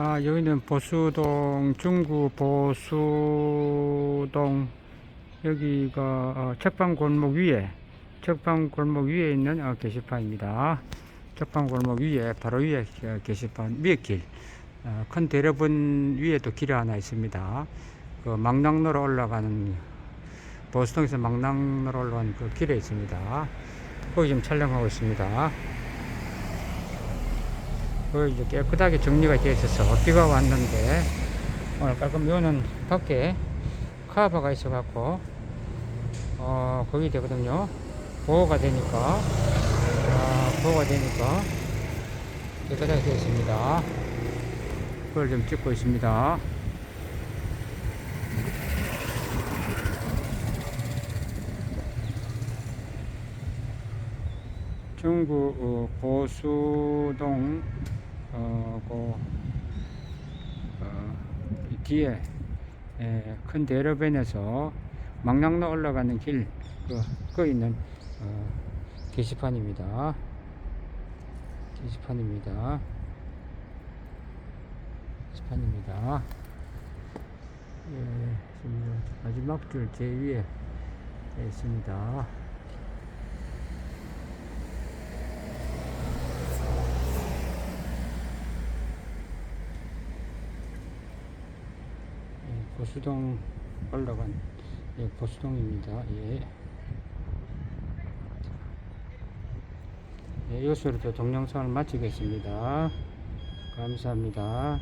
아, 여기는 보수동, 중구 보수동, 여기가 어, 책방 골목 위에, 책방 골목 위에 있는 어, 게시판입니다. 책방 골목 위에, 바로 위에 어, 게시판, 위에 길, 어, 큰 대려분 위에도 길이 하나 있습니다. 그 망랑로로 올라가는, 보수동에서 망랑로로 올라가는 그 길에 있습니다. 거기 지금 촬영하고 있습니다. 그 이제 깨끗하게 정리가 되어 있어서 비가 왔는데 오늘 깔끔 요는 밖에 카바가 있어 갖고 어 거기 되거든요. 보호가 되니까 아, 보호가 되니까 깨끗하게 되어 있습니다. 그걸 좀 찍고 있습니다 중구 어, 보수동 어, 그, 어, 이 뒤에 에, 큰 대로변에서 망랑로 올라가는 길, 그, 그 있는 어, 게시판입니다. 게시판입니다. 게시판입니다. 예, 마지막 줄 제 위에 있습니다. 예, 보수동 올라간 예, 보수동입니다. 예. 예, 이것으로 동영상을 마치겠습니다. 감사합니다.